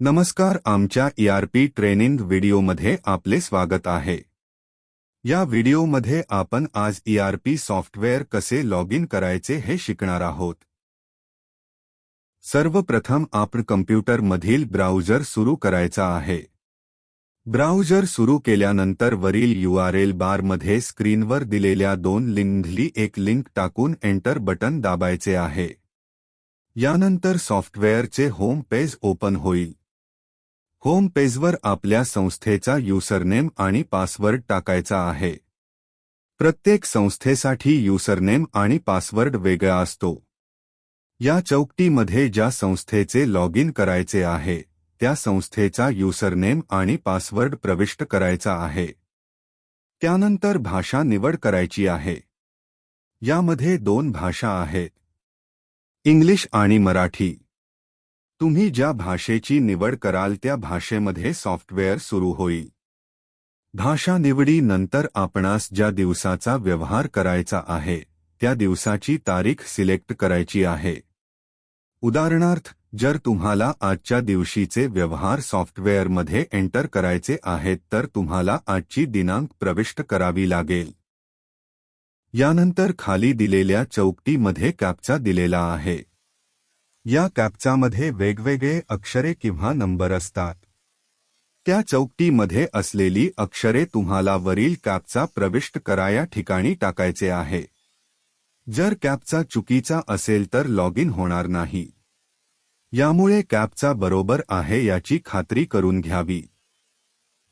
नमस्कार आमच्या ERP training व्हिडिओमध्ये आपले स्वागत आहे. या व्हिडिओमध्ये आपण आज ईआरपी सॉफ्टवेअर कसे लॉग इन करायचे हे शिकणार आहोत. सर्वप्रथम आपण कम्प्युटरमधील ब्राउझर सुरू करायचा आहे. ब्राउझर सुरू केल्यानंतर वरील यूआरएल बारमध्ये स्क्रीनवर दिलेल्या दोन लिंकली एक लिंक टाकून एंटर बटन दाबायचे आहे. यानंतर सॉफ्टवेअरचे होम पेज ओपन होईल. होम पेजवर आपल्या संस्थेचा युसरनेम आणि पासवर्ड टाकायचा आहे. प्रत्येक संस्थेसाठी युसरनेम आणि पासवर्ड वेगळा असतो. या चौकटीमध्ये ज्या संस्थेचे लॉग इन करायचे आहे त्या संस्थेचा युसरनेम आणि पासवर्ड प्रविष्ट करायचा आहे. त्यानंतर भाषा निवड करायची आहे. यामध्ये दोन भाषा आहेत. इंग्लिश आणि मराठी. तुम्ही ज्या भाषेची निवड कराल त्या भाषेमध्ये सॉफ्टवेअर सुरू होईल. भाषा निवडीनंतर आपणास ज्या दिवसाचा व्यवहार करायचा आहे त्या दिवसाची तारीख सिलेक्ट करायची आहे. उदाहरणार्थ जर तुम्हाला आजच्या दिवशीचे व्यवहार सॉफ्टवेअरमध्ये एंटर करायचे आहेत तर तुम्हाला आजची दिनांक प्रविष्ट करावी लागेल. यानंतर खाली दिलेल्या चौकटीमध्ये कॅपचा दिलेला आहे. या कॅप्चामध्ये वेगवेगळे अक्षरे किंवा नंबर असतात. त्या चौकटीमध्ये असलेली अक्षरे तुम्हाला वरील कॅपचा प्रविष्ट कराया ठिकाणी टाकायचे आहे. जर कॅपचा चुकीचा असेल तर लॉग इन होणार नाही. यामुळे कॅपचा बरोबर आहे याची खात्री करून घ्यावी.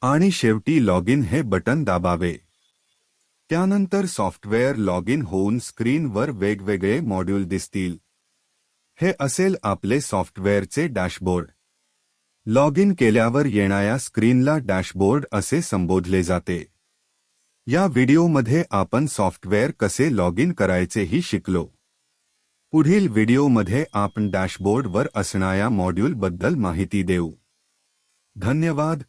आणि शेवटी लॉग इन हे बटन दाबावे. त्यानंतर सॉफ्टवेअर लॉग इन होऊन स्क्रीनवर वेगवेगळे मॉड्यूल दिसतील. हे असेल आपले सॉफ्टवेअरचे डॅशबोर्ड. लॉग इन केल्यावर येणाऱ्या स्क्रीनला डॅशबोर्ड असे संबोधले जाते. या व्हिडिओमध्ये आपण सॉफ्टवेअर कसे लॉग इन करायचेही शिकलो. पुढील व्हिडिओमध्ये आपण डॅशबोर्डवर असणाऱ्या मॉड्यूलबद्दल माहिती देऊ. धन्यवाद.